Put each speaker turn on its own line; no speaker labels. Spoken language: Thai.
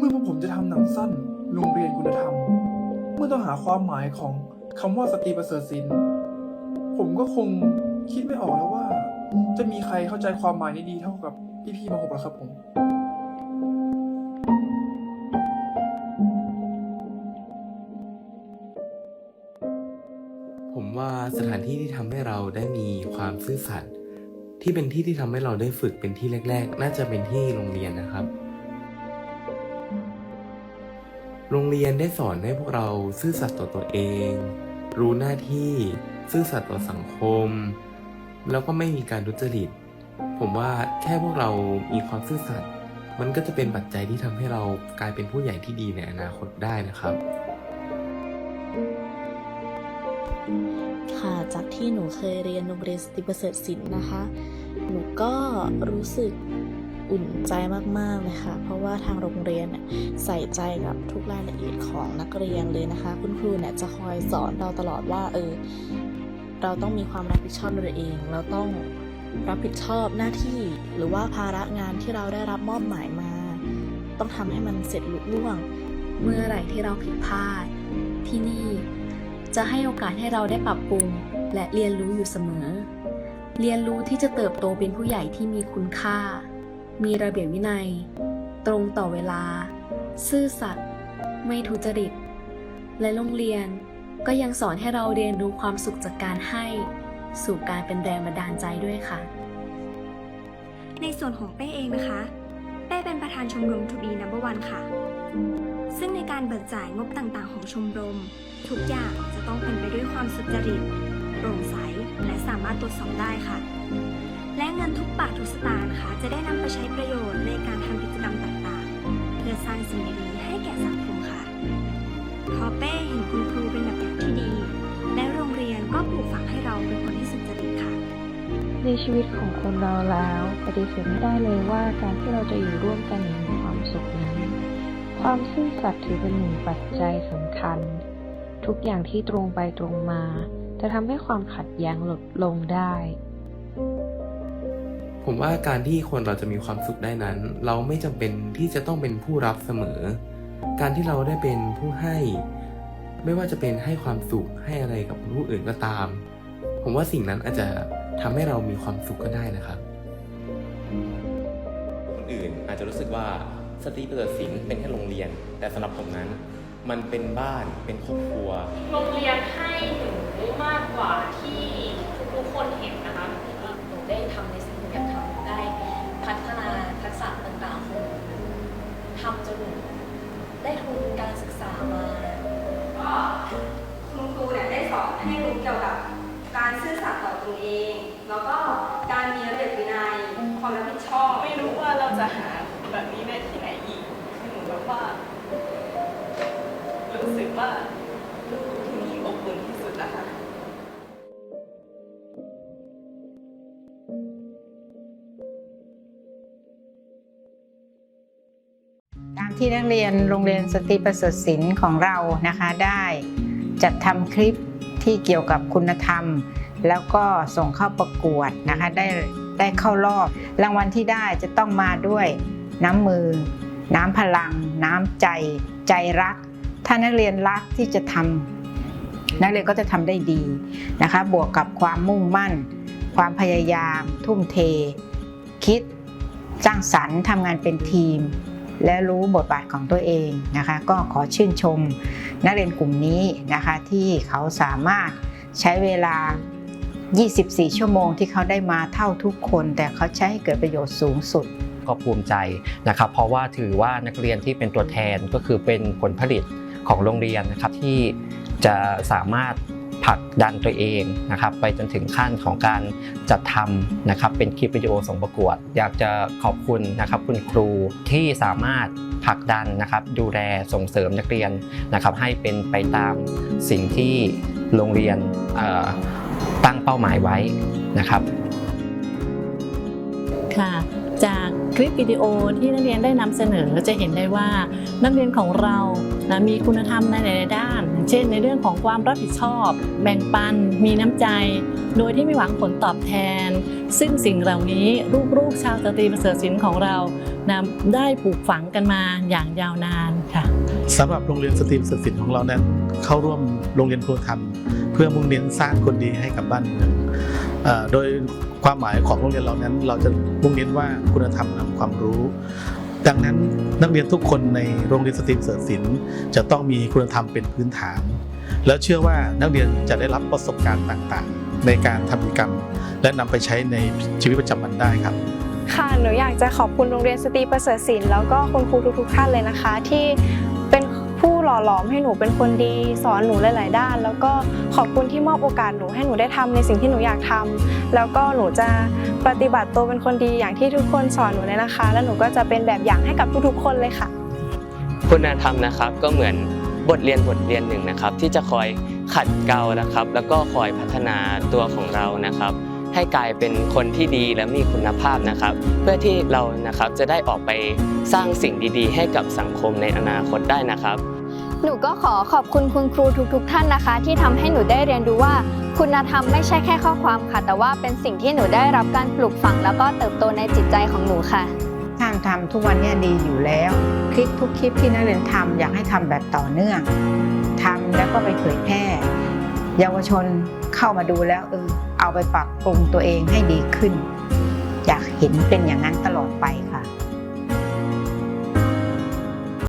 เมื่อพวกผมจะทำหนังสั้นโรงเรียนคุณธรรม เมื่อต้องหาความหมายของคำว่าสตรีประเสริฐศิลป์ผมก็คงคิดไม่ออกแล้วว่า จะมีใครเข้าใจความหมายนี้ดีเท่ากับพี่ๆมาหกแล้วครับผม
ผมว่าสถานที่ที่ทำให้เราได้มีความซื่อสัตย์ที่เป็นที่ที่ทำให้เราได้ฝึกเป็นที่แรก ๆ น่าจะเป็นที่โรงเรียนนะครับ โรงเรียนได้สอนให้พวกเราซื่อสัตย์ต่อตัวเอง รู้หน้าที่ซื่อสัตย์ต่อสังคม แล้วก็ไม่มีการทุจริต ผมว่าแค่พวกเรามีความซื่อสัตย์มันก็จะเป็นปัจจัยที่ทำให้เรากลายเป็นผู้ใหญ่ที่ดีในอนาคตได้นะครับ
ค่ะจากที่หนูเคยเรียนโรงเรียนสตรีประเสริฐศิลป์นะคะ หนูก็รู้สึก อุ่นใจมากๆเลยค่ะ เพราะว่าทางโรงเรียนใส่ใจกับทุกรายละเอียดของนักเรียนเลยนะคะ คุณครูเนี่ยจะคอยสอนเราตลอดว่าเออเราต้องมีความรับผิดชอบตัวเอง เราต้องรับผิดชอบหน้าที่หรือว่าภาระงานที่เราได้รับมอบหมายมา ต้องทำให้มันเสร็จลุล่วง
เมื่อไหร่ที่เราผิดพลาด ที่นี่ จะให้โอกาสให้เราได้ปรับปรุง และเรียนรู้อยู่เสมอ เรียนรู้ที่จะเติบโตเป็นผู้ใหญ่ที่มีคุณค่า มีระเบียบวินัย ตรงต่อเวลา ซื่อสัตย์ไม่ทุจริต และโรงเรียนก็ยังสอนให้เราเรียนรู้ความสุขจากการให้สู่การเป็นแรงบันดาลใจด้วยค่ะ
ในส่วนของเป้เองนะคะ เป้เป็นประธานชมรมทูบีนัมเบอร์วันค่ะ ซึ่งในการเบิกจ่ายงบต่างๆ ของชมรม ทุกอย่างจะต้องเป็นไปด้วยความสุจริต โปร่งใส และสามารถตรวจสอบได้ค่ะ และเงินทุกบาททุกสตางค์นะคะ จะได้นำไปใช้ประโยชน์ในการทำกิจกรรมต่างๆ เพื่อสร้างสิ่งดีๆให้แก่สังคมค่ะพอเป้เห็นคุณครูเป็นแบบอย่างที่ดี และโรงเรียนก็ปลูกฝังให้เราเป็นคนที่สุจริตค่ะ
ในชีวิตของคนเราแล้วปฏิเสธไม่ได้เลยว่าการที่เราจะอยู่ร่วมกันอย่างมีความสุขนั้น ความซื่อสัตย์ถือเป็นหนึ่งปัจจัยสำคัญ ทุกอย่างที่ตรงไปตรงมา จะทำให้ความขัดแย้งลดลงได้
ผมว่าการที่คนเราจะมีความสุขได้นั้น เราไม่จำเป็นที่จะต้องเป็นผู้รับเสมอ การที่เราได้เป็นผู้ให้ ไม่ว่าจะเป็นให้ความสุขให้อะไรกับผู้อื่นก็ตาม ผมว่าสิ่งนั้นอาจจะทำให้เรามีความสุขก็ได้นะครับ คนอื่นอาจจะรู้สึกว่าสตรีประเสริฐศิลป์เป็นแค่โรงเรียน แต่สำหรับผมนั้น มันเป็นบ้านเป็นครอบครัว
โรงเรียนให้หนู ว่า รู้สึกว่าลูกที่นี่อบอุ่นที่สุดแล้วค่ะ
ตามที่นักเรียนโรงเรียนสตรีประเสริฐศิลป์ของเรานะคะได้จัดทำคลิปที่เกี่ยวกับคุณธรรม แล้วก็ส่งเข้าประกวดนะคะได้ได้เข้ารอบ รางวัลที่ได้จะต้องมาด้วยน้ำมือ น้ำพลัง น้ำใจ ใจรัก ถ้านักเรียนรักที่จะทำนักเรียนก็จะทำได้ดีนะคะ บวกกับความมุ่งมั่น ความพยายาม ทุ่มเท คิดสร้างสรรค์ทำงานเป็นทีม และรู้บทบาทของตัวเองนะคะ ก็ขอชื่นชม นักเรียนกลุ่มนี้นะคะที่เขาสามารถใช้เวลา 24 ชั่วโมงที่เขาได้มาเท่าทุกคน แต่เขาใช้ให้เกิดประโยชน์สูงสุด
ก็ภูมิใจนะครับ เพราะว่าถือว่านักเรียนที่เป็นตัวแทนก็คือเป็นผลผลิตของโรงเรียนนะครับที่จะสามารถผลักดันตัวเองนะครับไปจนถึงขั้นของการจัดทำนะครับเป็นคลิปวิดีโอส่งประกวด อยากจะขอบคุณนะครับคุณครูที่สามารถผลักดันนะครับดูแลส่งเสริมนักเรียนนะครับให้เป็นไปตามสิ่งที่โรงเรียนตั้งเป้าหมายไว้นะครับ
ค่ะ จากค
ลิปวิดีโอที่นักเรียนได้นำเสนอจะเห็นได้ว่า นักเรียนของเรานะมีคุณธรรมในหลาย ๆ ด้าน เช่น ในเรื่องของความรับผิดชอบ แบ่งปัน มีน้ำใจ โดยที่ไม่หวังผลตอบแทน ซึ่งสิ่งเหล่านี้ลูก ๆ ชาวสตรีประเสริฐศิลป์ของเรานะได้ปลูกฝังกันมาอย่างยาวนานค่ะ
สำหรับโรงเรียนสตรีมศึกษิณของเรานั้นเข้าร่วมโรงเรียนครูธรรม เพื่อมุ่งเน้นสร้างคนดีให้กับบ้านเมือง โดยความหมายของโรงเรียนเรานั้น เราจะมุ่งเน้นว่าคุณธรรมนำความรู้ ดังนั้นนักเรียนทุกคนในโรงเรียนสตรีมเสริฐศิลป์จะต้องมีคุณธรรมเป็นพื้นฐาน แล้วเชื่อว่านักเรียนจะได้รับประสบการณ์ต่างๆ ในการทำกิจกรรม และนำไปใช้ในชีวิตประจำวันได้ครับ
ค่ะ หนูอยากจะขอบคุณโรงเรียนสตรีประเสริฐศิลป์แล้วก็คุณครูทุกๆท่านเลยนะคะ ที่ ผู้หล่อหลอมให้หนูเป็นคนดี สอนหนูหลาย ๆ ด้าน แล้วก็ขอบคุณที่มอบโอกาสหนูให้หนูได้ทำในสิ่งที่หนูอยากทำแล้วก็หนูจะปฏิบัติตัวเป็นคนดีอย่างที่ทุกคนสอนหนูเลยนะคะ แล้วหนูก็จะเป็นแบบอย่างให้กับทุกๆ คนเลยค่ะ
คุณธรรมนะครับก็เหมือนบทเรียนบทเรียนหนึ่งนะครับ ที่จะคอยขัดเกลานะครับ แล้วก็คอยพัฒนาตัวของเรานะครับ ให้กลายเป็นคนที่ดีและมีคุณภาพนะครับ เพื่อที่เรานะครับจะได้ออกไปสร้างสิ่งดีๆ ให้กับสังคมในอนาคตได้นะครับ
หนูก็ขอขอบคุณคุณครูทุก ๆ ท่านนะคะ ที่ทำให้หนูได้เรียนรู้ว่า คุณธรรมไม่ใช่แค่ข้อความค่ะ แต่ว่าเป็นสิ่งที่หนูได้รับการปลูกฝัง แล้วก็เติบโตในจิตใจของหนูค่ะ
ท่านทำทุกวันเนี้ดีอยู่แล้ว คลิปทุกคลิปที่นักเรียนทำอยากให้ทำแบบต่อเนื่องทำแล้วก็ไปเผยแพร่ เยาวชนเข้ามาดูแล้วเออเอา ไปปรับปรุงตัวเองให้ดีขึ้น อยากเห็นเป็นอย่างนั้นตลอดไป